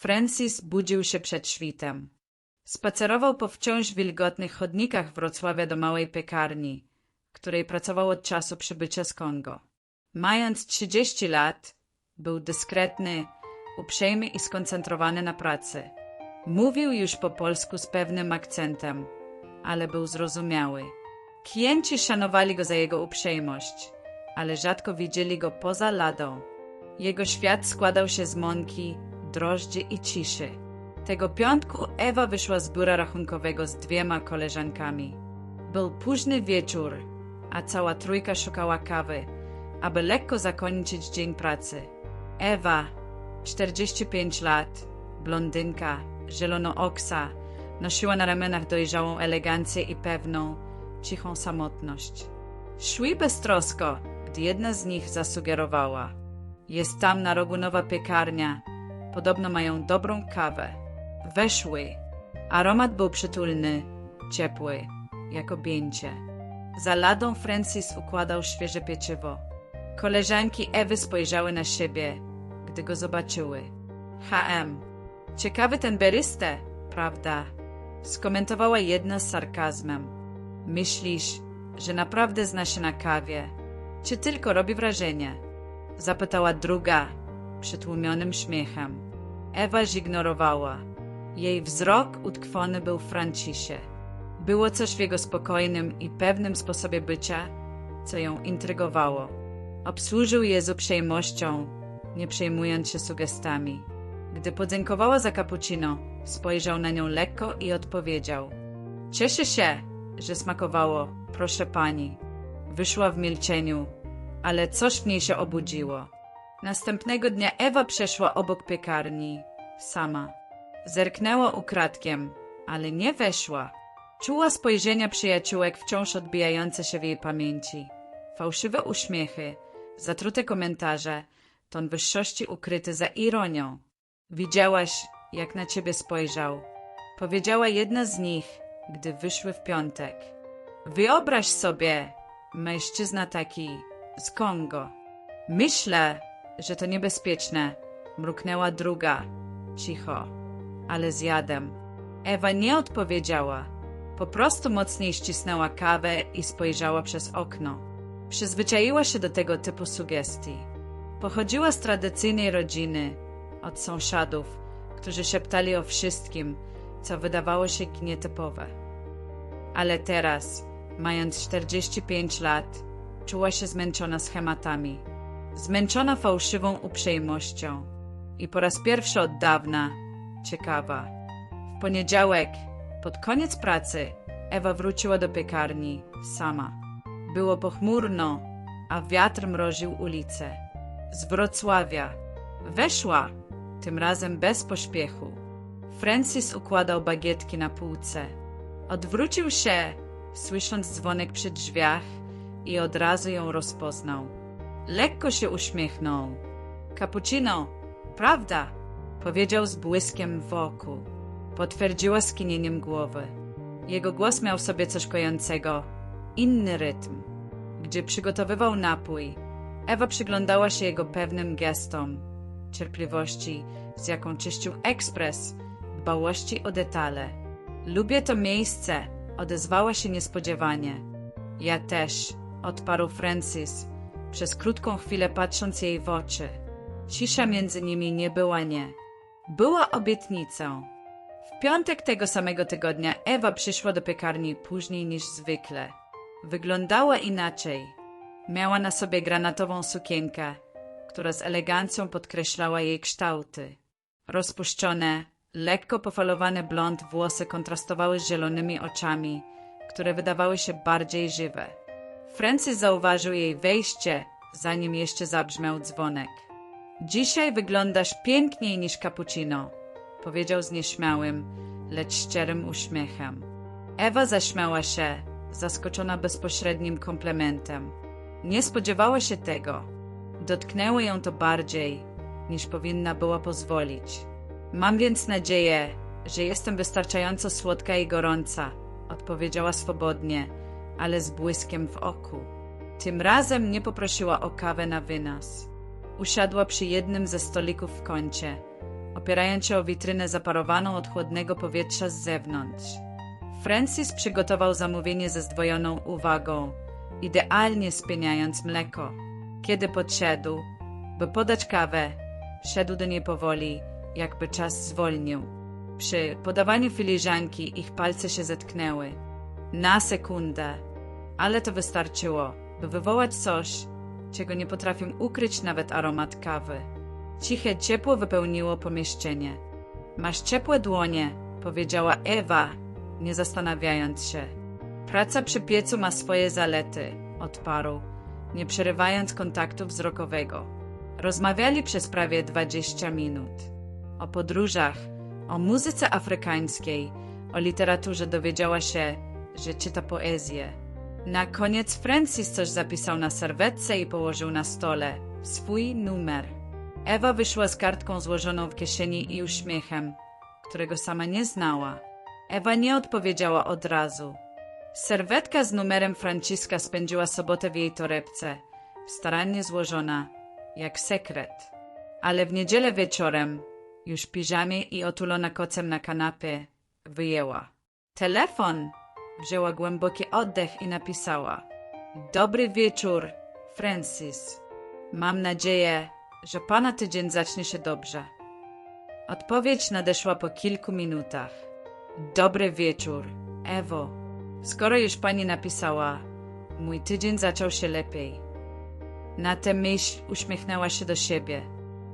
Francis budził się przed świtem. Spacerował po wciąż wilgotnych chodnikach Wrocławia do małej piekarni, której pracował od czasu przybycia z Kongo. Mając 30 lat, był dyskretny, uprzejmy i skoncentrowany na pracy. Mówił już po polsku z pewnym akcentem, ale był zrozumiały. Klienci szanowali go za jego uprzejmość, ale rzadko widzieli go poza ladą. Jego świat składał się z mąki, drożdży i ciszy. Tego piątku Ewa wyszła z biura rachunkowego z dwiema koleżankami. Był późny wieczór, a cała trójka szukała kawy, aby lekko zakończyć dzień pracy. Ewa, 45 lat, blondynka, zielonooksa, nosiła na ramionach dojrzałą elegancję i pewną, cichą samotność. Szły beztrosko, gdy jedna z nich zasugerowała. Jest tam na rogu nowa piekarnia. Podobno mają dobrą kawę. Weszły. Aromat był przytulny, ciepły, jak objęcie. Za ladą Francis układał świeże pieczywo. Koleżanki Ewy spojrzały na siebie, gdy go zobaczyły. HM. Ciekawy ten berystę, prawda? Skomentowała jedna z sarkazmem. Myślisz, że naprawdę zna się na kawie? Czy tylko robi wrażenie? Zapytała druga, przytłumionym śmiechem. Ewa zignorowała. Jej wzrok utkwiony był w Francisie. Było coś w jego spokojnym i pewnym sposobie bycia, co ją intrygowało. Obsłużył je z uprzejmością, nie przejmując się sugestami. Gdy podziękowała za cappuccino, spojrzał na nią lekko i odpowiedział: Cieszę się, że smakowało, proszę pani. Wyszła w milczeniu, ale coś w niej się obudziło. Następnego dnia Ewa przeszła obok piekarni, sama. Zerknęła ukradkiem, ale nie weszła. Czuła spojrzenia przyjaciółek wciąż odbijające się w jej pamięci. Fałszywe uśmiechy, zatrute komentarze, ton wyższości ukryty za ironią. Widziałaś, jak na ciebie spojrzał. Powiedziała jedna z nich, gdy wyszły w piątek. Wyobraź sobie, mężczyzna taki z Kongo. Myślę, że to niebezpieczne, mruknęła druga, cicho, ale z jadem. Ewa nie odpowiedziała. Po prostu mocniej ścisnęła kawę i spojrzała przez okno. Przyzwyczaiła się do tego typu sugestii. Pochodziła z tradycyjnej rodziny, od sąsiadów, którzy szeptali o wszystkim, co wydawało się nietypowe. Ale teraz, mając 45 lat, czuła się zmęczona schematami, zmęczona fałszywą uprzejmością i po raz pierwszy od dawna ciekawa. W poniedziałek, pod koniec pracy, Ewa wróciła do piekarni sama. Było pochmurno, a wiatr mroził ulice. Z Wrocławia. Weszła, tym razem bez pośpiechu. Francis układał bagietki na półce. Odwrócił się, słysząc dzwonek przy drzwiach i od razu ją rozpoznał. Lekko się uśmiechnął. Cappuccino, prawda? Powiedział z błyskiem w oku. Potwierdziła skinieniem głowy. Jego głos miał sobie coś kojącego, inny rytm. Gdzie przygotowywał napój, Ewa przyglądała się jego pewnym gestom, cierpliwości, z jaką czyścił ekspres, dbałości o detale. Lubię to miejsce, odezwała się niespodziewanie. Ja też, odparł Francis, przez krótką chwilę patrząc jej w oczy. Cisza między nimi nie była nie. Była obietnicą. W piątek tego samego tygodnia Ewa przyszła do piekarni później niż zwykle. Wyglądała inaczej. Miała na sobie granatową sukienkę, która z elegancją podkreślała jej kształty. Rozpuszczone, lekko pofalowane blond włosy kontrastowały z zielonymi oczami, które wydawały się bardziej żywe. Francis zauważył jej wejście, zanim jeszcze zabrzmiał dzwonek. Dzisiaj wyglądasz piękniej niż cappuccino, powiedział z nieśmiałym, lecz szczerym uśmiechem. Ewa zaśmiała się, zaskoczona bezpośrednim komplementem. Nie spodziewała się tego. Dotknęło ją to bardziej, niż powinna była pozwolić. Mam więc nadzieję, że jestem wystarczająco słodka i gorąca, odpowiedziała swobodnie, ale z błyskiem w oku. Tym razem nie poprosiła o kawę na wynas. Usiadła przy jednym ze stolików w kącie, opierając się o witrynę zaparowaną od chłodnego powietrza z zewnątrz. Francis przygotował zamówienie ze zdwojoną uwagą, idealnie spieniając mleko. Kiedy podszedł, by podać kawę, szedł do niej powoli, jakby czas zwolnił. Przy podawaniu filiżanki ich palce się zetknęły. Na sekundę, ale to wystarczyło, by wywołać coś, czego nie potrafił ukryć nawet aromat kawy. Ciche ciepło wypełniło pomieszczenie. Masz ciepłe dłonie, powiedziała Ewa, nie zastanawiając się. Praca przy piecu ma swoje zalety, odparł, nie przerywając kontaktu wzrokowego. Rozmawiali przez prawie 20 minut. O podróżach, o muzyce afrykańskiej, o literaturze dowiedziała się, że czyta poezję. Na koniec Francis coś zapisał na serwetce i położył na stole. Swój numer. Ewa wyszła z kartką złożoną w kieszeni i uśmiechem, którego sama nie znała. Ewa nie odpowiedziała od razu. Serwetka z numerem Franciska spędziła sobotę w jej torebce, starannie złożona, jak sekret. Ale w niedzielę wieczorem, już w piżamie i otulona kocem na kanapie, wyjęła. Telefon! Wzięła głęboki oddech i napisała. Dobry wieczór, Francis. Mam nadzieję, że pana tydzień zacznie się dobrze. Odpowiedź nadeszła po kilku minutach. Dobry wieczór, Ewo. Skoro już pani napisała, mój tydzień zaczął się lepiej. Na tę myśl uśmiechnęła się do siebie.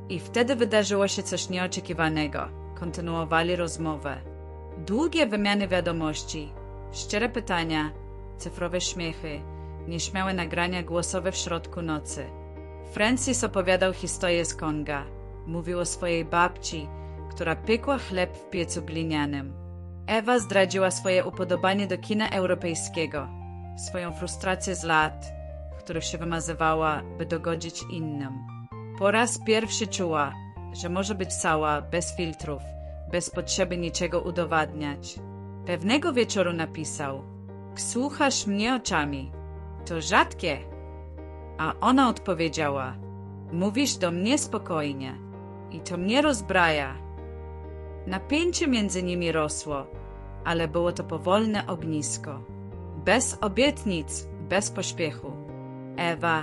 I wtedy wydarzyło się coś nieoczekiwanego. Kontynuowali rozmowę. Długie wymiany wiadomości, szczere pytania, cyfrowe śmiechy, nieśmiałe nagrania głosowe w środku nocy. Francis opowiadał historię z Konga. Mówił o swojej babci, która piekła chleb w piecu glinianym. Ewa zdradziła swoje upodobanie do kina europejskiego, swoją frustrację z lat, w których się wymazywała, by dogodzić innym. Po raz pierwszy czuła, że może być cała, bez filtrów, bez potrzeby niczego udowadniać. Pewnego wieczoru napisał: Słuchasz mnie oczami. To rzadkie. A ona odpowiedziała: Mówisz do mnie spokojnie. I to mnie rozbraja. Napięcie między nimi rosło, ale było to powolne ognisko. Bez obietnic, bez pośpiechu. Ewa,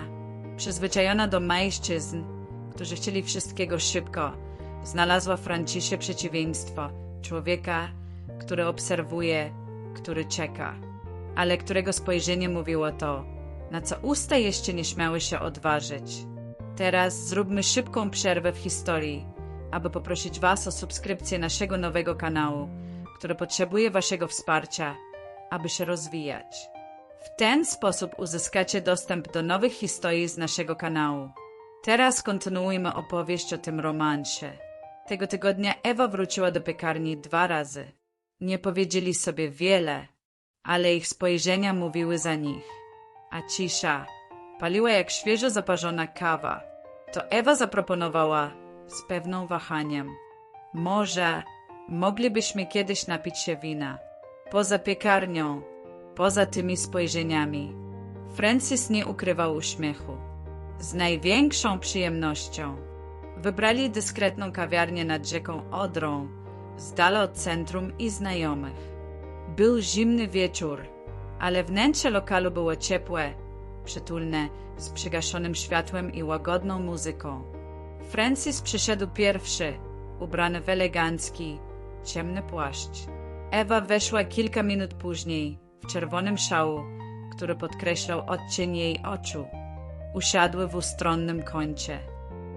przyzwyczajona do mężczyzn, którzy chcieli wszystkiego szybko, znalazła w Francisie przeciwieństwo człowieka, który obserwuje, który czeka, ale którego spojrzenie mówiło to, na co usta jeszcze nie śmiały się odważyć. Teraz zróbmy szybką przerwę w historii, aby poprosić Was o subskrypcję naszego nowego kanału, który potrzebuje Waszego wsparcia, aby się rozwijać. W ten sposób uzyskacie dostęp do nowych historii z naszego kanału. Teraz kontynuujmy opowieść o tym romansie. Tego tygodnia Ewa wróciła do piekarni dwa razy. Nie powiedzieli sobie wiele, ale ich spojrzenia mówiły za nich. A cisza paliła jak świeżo zaparzona kawa. To Ewa zaproponowała z pewną wahaniem. Może moglibyśmy kiedyś napić się wina. Poza piekarnią, poza tymi spojrzeniami. Francis nie ukrywał uśmiechu. Z największą przyjemnością. Wybrali dyskretną kawiarnię nad rzeką Odrą, z dala od centrum i znajomych. Był zimny wieczór, ale wnętrze lokalu było ciepłe, przytulne, z przygaszonym światłem i łagodną muzyką. Francis przyszedł pierwszy, ubrany w elegancki, ciemny płaszcz. Ewa weszła kilka minut później, w czerwonym szału, który podkreślał odcień jej oczu. Usiadły w ustronnym kącie.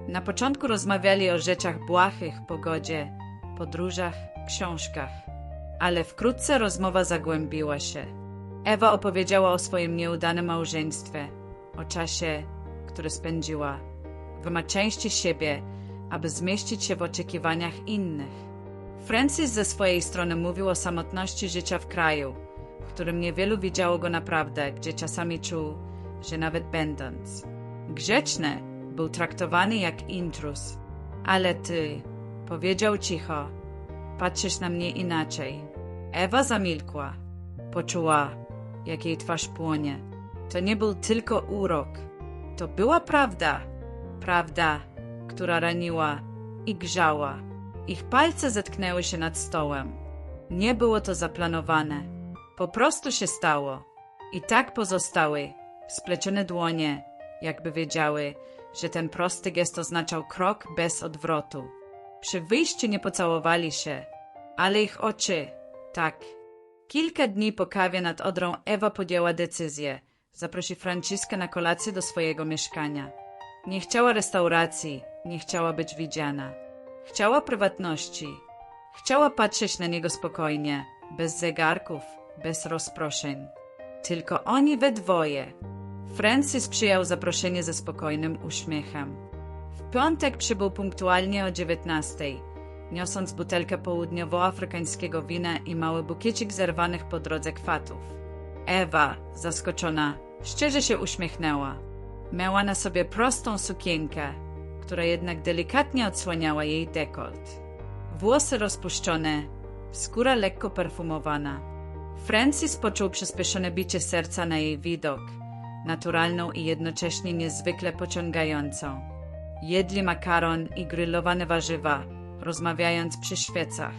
Na początku rozmawiali o rzeczach błahych, pogodzie, podróżach, książkach. Ale wkrótce rozmowa zagłębiła się. Ewa opowiedziała o swoim nieudanym małżeństwie, o czasie, który spędziła. Wyma części siebie, aby zmieścić się w oczekiwaniach innych. Francis ze swojej strony mówił o samotności życia w kraju, w którym niewielu widziało go naprawdę, gdzie czasami czuł, że nawet będąc grzeczny, był traktowany jak intrus. Ale ty, powiedział cicho, patrzysz na mnie inaczej. Ewa zamilkła. Poczuła, jak jej twarz płonie. To nie był tylko urok. To była prawda. Prawda, która raniła i grzała. Ich palce zetknęły się nad stołem. Nie było to zaplanowane. Po prostu się stało. I tak pozostały, splecione dłonie, jakby wiedziały, że ten prosty gest oznaczał krok bez odwrotu. Przy wyjściu nie pocałowali się, ale ich oczy, tak. Kilka dni po kawie nad Odrą Ewa podjęła decyzję. Zaprosi Franciszka na kolację do swojego mieszkania. Nie chciała restauracji, nie chciała być widziana. Chciała prywatności. Chciała patrzeć na niego spokojnie, bez zegarków, bez rozproszeń. Tylko oni we dwoje. Francis przyjął zaproszenie ze spokojnym uśmiechem. Piątek przybył punktualnie o dziewiętnastej, niosąc butelkę południowoafrykańskiego wina i mały bukiecik zerwanych po drodze kwatów. Ewa, zaskoczona, szczerze się uśmiechnęła. Miała na sobie prostą sukienkę, która jednak delikatnie odsłaniała jej dekolt. Włosy rozpuszczone, skóra lekko perfumowana. Francis poczuł przyspieszone bicie serca na jej widok, naturalną i jednocześnie niezwykle pociągającą. Jedli makaron i grillowane warzywa, rozmawiając przy świecach.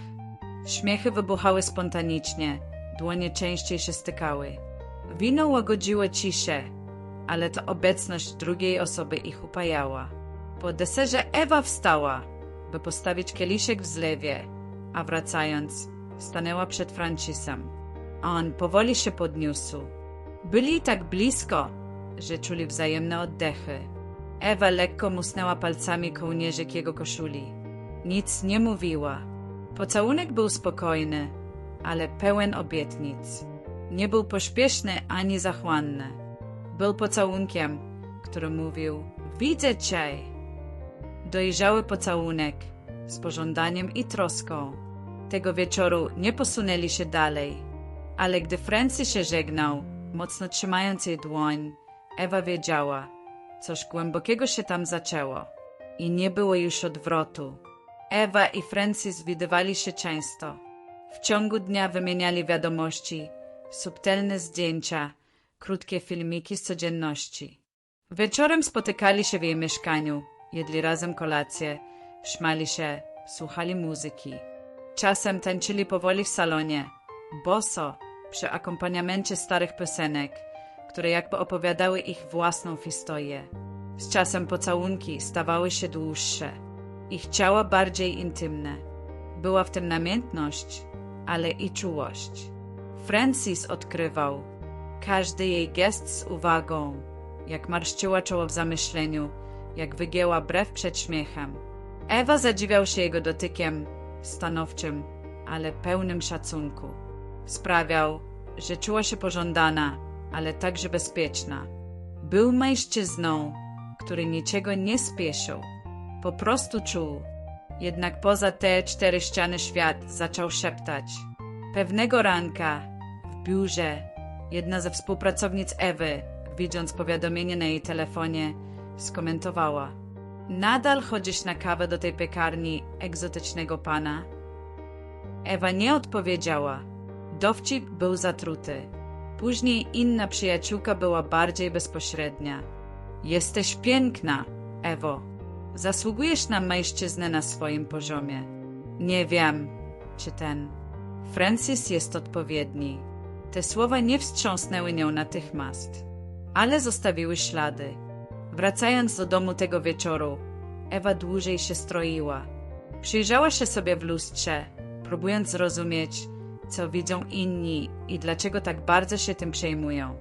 Śmiechy wybuchały spontanicznie, dłonie częściej się stykały. Wino łagodziło ciszę, ale to obecność drugiej osoby ich upajała. Po deserze Ewa wstała, by postawić kieliszek w zlewie, a wracając, stanęła przed Francisem. On powoli się podniósł. Byli tak blisko, że czuli wzajemne oddechy. Ewa lekko musnęła palcami kołnierzyk jego koszuli. Nic nie mówiła. Pocałunek był spokojny, ale pełen obietnic. Nie był pośpieszny ani zachłanny. Był pocałunkiem, który mówił: Widzę cię. Dojrzały pocałunek z pożądaniem i troską. Tego wieczoru nie posunęli się dalej, ale gdy Francis się żegnał, mocno trzymając jej dłoń, Ewa wiedziała, coś głębokiego się tam zaczęło i nie było już odwrotu. Ewa i Francis widywali się często. W ciągu dnia wymieniali wiadomości, subtelne zdjęcia, krótkie filmiki z codzienności. Wieczorem spotykali się w jej mieszkaniu, jedli razem kolację, szmali się, słuchali muzyki. Czasem tańczyli powoli w salonie, boso, przy akompaniamencie starych piosenek, które jakby opowiadały ich własną historię. Z czasem pocałunki stawały się dłuższe, ich ciała bardziej intymne. Była w tym namiętność, ale i czułość. Francis odkrywał każdy jej gest z uwagą, jak marszczyła czoło w zamyśleniu, jak wygięła brew przed śmiechem. Ewa zadziwiał się jego dotykiem, stanowczym, ale pełnym szacunku. Sprawiał, że czuła się pożądana, ale także bezpieczna. Był mężczyzną, który niczego nie spieszył. Po prostu czuł. Jednak poza te cztery ściany świat zaczął szeptać. Pewnego ranka, w biurze, jedna ze współpracownic Ewy, widząc powiadomienie na jej telefonie, skomentowała. Nadal chodzisz na kawę do tej piekarni egzotycznego pana? Ewa nie odpowiedziała. Dowcip był zatruty. Później inna przyjaciółka była bardziej bezpośrednia. Jesteś piękna, Ewo. Zasługujesz na mężczyznę na swoim poziomie. Nie wiem, czy ten. Francis jest odpowiedni. Te słowa nie wstrząsnęły nią natychmiast, ale zostawiły ślady. Wracając do domu tego wieczoru, Ewa dłużej się stroiła. Przyjrzała się sobie w lustrze, próbując zrozumieć, co widzą inni i dlaczego tak bardzo się tym przejmują.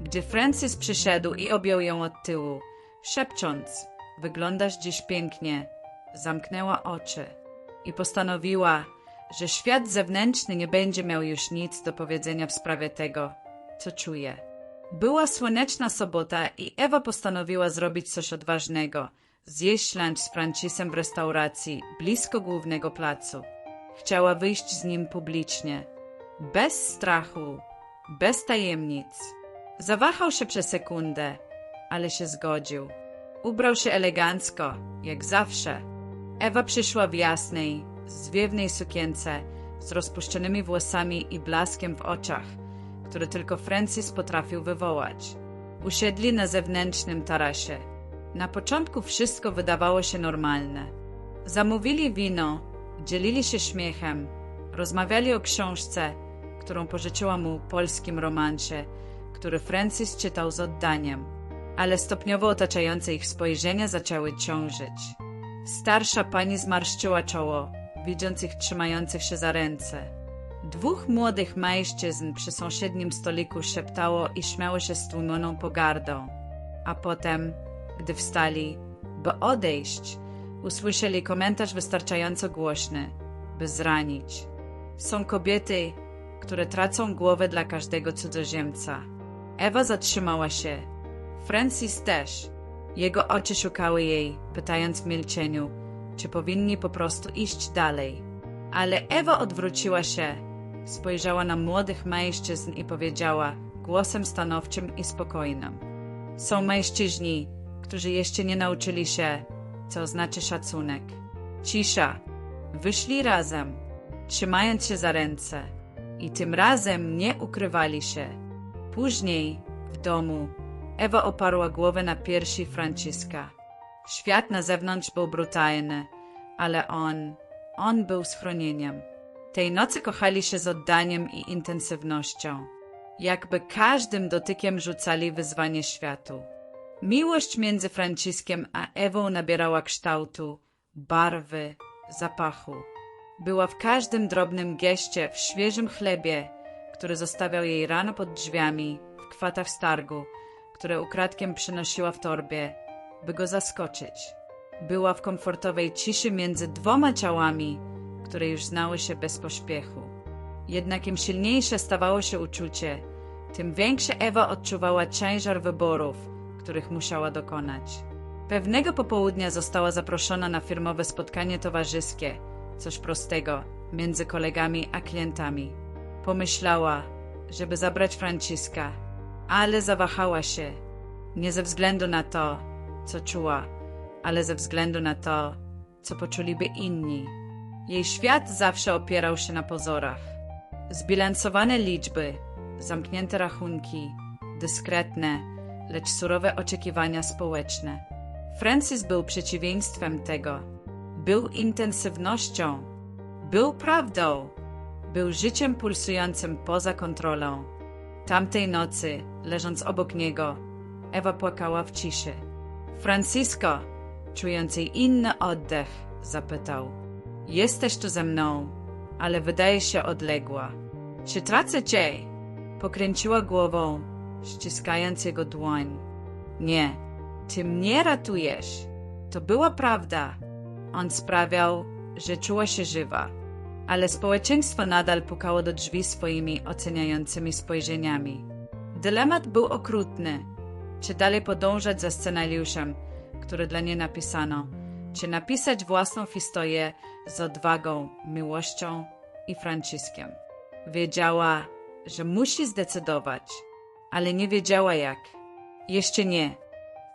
Gdy Francis przyszedł i objął ją od tyłu, szepcząc: Wyglądasz dziś pięknie, zamknęła oczy i postanowiła, że świat zewnętrzny nie będzie miał już nic do powiedzenia w sprawie tego, co czuje. Była słoneczna sobota i Ewa postanowiła zrobić coś odważnego zjeść lunch z Francisem w restauracji blisko głównego placu. Chciała wyjść z nim publicznie. Bez strachu, bez tajemnic. Zawahał się przez sekundę, ale się zgodził. Ubrał się elegancko, jak zawsze. Ewa przyszła w jasnej, zwiewnej sukience, z rozpuszczonymi włosami i blaskiem w oczach, który tylko Francis potrafił wywołać. Usiedli na zewnętrznym tarasie. Na początku wszystko wydawało się normalne. Zamówili wino, Dzielili się śmiechem, rozmawiali o książce, którą pożyczyła mu polskim romansie, który Francis czytał z oddaniem, ale stopniowo otaczające ich spojrzenia zaczęły ciążyć. Starsza pani zmarszczyła czoło, widząc ich trzymających się za ręce. Dwóch młodych mężczyzn przy sąsiednim stoliku szeptało i śmiało się z tłumioną pogardą, a potem, gdy wstali, by odejść, usłyszeli komentarz wystarczająco głośny, by zranić. Są kobiety, które tracą głowę dla każdego cudzoziemca. Ewa zatrzymała się. Francis też. Jego oczy szukały jej, pytając w milczeniu, czy powinni po prostu iść dalej. Ale Ewa odwróciła się, spojrzała na młodych mężczyzn i powiedziała głosem stanowczym i spokojnym: Są mężczyźni, którzy jeszcze nie nauczyli się, co znaczy szacunek. Cisza. Wyszli razem, trzymając się za ręce. I tym razem nie ukrywali się. Później, w domu, Ewa oparła głowę na piersi Franciska. Świat na zewnątrz był brutalny, ale on, on był schronieniem. Tej nocy kochali się z oddaniem i intensywnością. Jakby każdym dotykiem rzucali wyzwanie światu. Miłość między Franciskiem a Ewą nabierała kształtu, barwy, zapachu. Była w każdym drobnym geście, w świeżym chlebie, który zostawiał jej rano pod drzwiami, w kwatach stargu, które ukradkiem przynosiła w torbie, by go zaskoczyć. Była w komfortowej ciszy między dwoma ciałami, które już znały się bez pośpiechu. Jednak im silniejsze stawało się uczucie, tym większe Ewa odczuwała ciężar wyborów, których musiała dokonać. Pewnego popołudnia została zaproszona na firmowe spotkanie towarzyskie, coś prostego, między kolegami a klientami. Pomyślała, żeby zabrać Franciska, ale zawahała się, nie ze względu na to, co czuła, ale ze względu na to, co poczuliby inni. Jej świat zawsze opierał się na pozorach. Zbilansowane liczby, zamknięte rachunki, dyskretne, lecz surowe oczekiwania społeczne. Francis był przeciwieństwem tego. Był intensywnością, był prawdą, był życiem pulsującym poza kontrolą. Tamtej nocy, leżąc obok niego, Ewa płakała w ciszy. Francisco, czujący inny oddech, zapytał: Jesteś tu ze mną, ale wydaje się odległa. Czy tracę cię? Pokręciła głową, ściskając jego dłoń. Nie, ty mnie ratujesz. To była prawda. On sprawiał, że czuła się żywa. Ale społeczeństwo nadal pukało do drzwi swoimi oceniającymi spojrzeniami. Dylemat był okrutny. Czy dalej podążać za scenariuszem, który dla niej napisano, czy napisać własną historię z odwagą, miłością i Franciskiem. Wiedziała, że musi zdecydować, ale nie wiedziała jak. Jeszcze nie.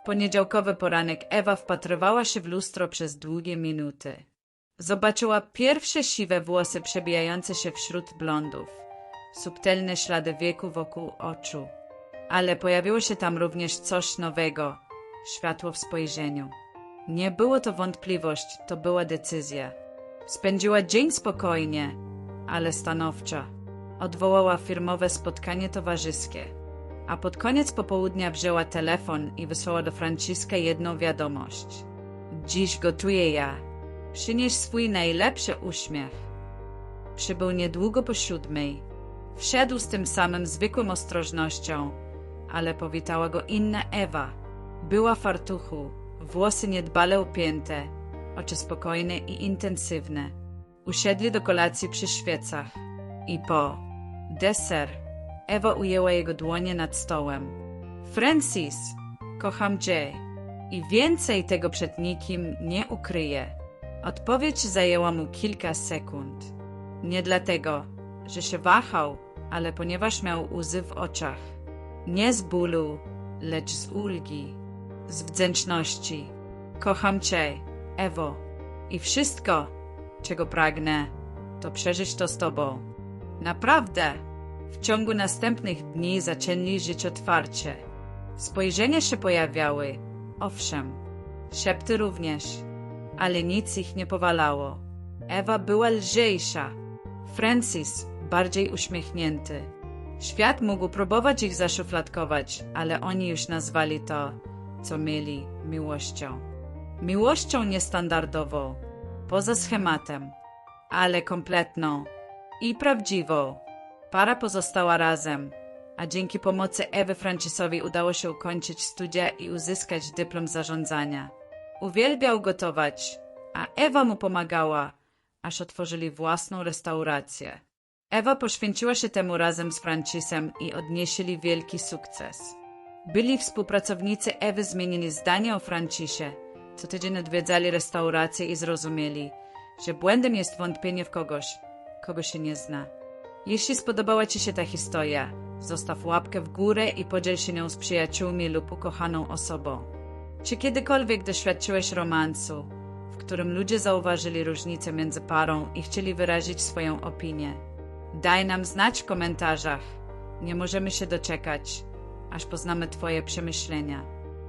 Poniedziałkowy poranek Ewa wpatrywała się w lustro przez długie minuty. Zobaczyła pierwsze siwe włosy przebijające się wśród blondów, subtelne ślady wieku wokół oczu. Ale pojawiło się tam również coś nowego, światło w spojrzeniu. Nie było to wątpliwość, to była decyzja. Spędziła dzień spokojnie, ale stanowczo. Odwołała firmowe spotkanie towarzyskie, a pod koniec popołudnia wzięła telefon i wysłała do Franciska jedną wiadomość. Dziś gotuję ja. Przynieś swój najlepszy uśmiech. Przybył niedługo po siódmej. Wszedł z tym samym zwykłym ostrożnością, ale powitała go inna Ewa. Była w fartuchu, włosy niedbale upięte, oczy spokojne i intensywne. Usiedli do kolacji przy świecach. I po deser Ewa ujęła jego dłonie nad stołem. Francis, kocham cię i więcej tego przed nikim nie ukryję. Odpowiedź zajęła mu kilka sekund. Nie dlatego, że się wahał, ale ponieważ miał łzy w oczach. Nie z bólu, lecz z ulgi, z wdzięczności. Kocham cię, Ewo, i wszystko, czego pragnę, to przeżyć to z tobą. Naprawdę, w ciągu następnych dni zaczęli żyć otwarcie. Spojrzenia się pojawiały, owszem, szepty również, ale nic ich nie powalało. Ewa była lżejsza. Francis bardziej uśmiechnięty. Świat mógł próbować ich zaszufladkować, ale oni już nazwali to, co mieli, miłością. Miłością niestandardową, poza schematem, ale kompletną i prawdziwą. Para pozostała razem, a dzięki pomocy Ewy Francisowi udało się ukończyć studia i uzyskać dyplom zarządzania. Uwielbiał gotować, a Ewa mu pomagała, aż otworzyli własną restaurację. Ewa poświęciła się temu razem z Francisem i odnieśli wielki sukces. Byli współpracownicy Ewy zmienili zdanie o Francisie. Co tydzień odwiedzali restaurację i zrozumieli, że błędem jest wątpienie w kogoś, kogo się nie zna. Jeśli spodobała Ci się ta historia, zostaw łapkę w górę i podziel się nią z przyjaciółmi lub ukochaną osobą. Czy kiedykolwiek doświadczyłeś romansu, w którym ludzie zauważyli różnicę między parą i chcieli wyrazić swoją opinię? Daj nam znać w komentarzach. Nie możemy się doczekać, aż poznamy Twoje przemyślenia.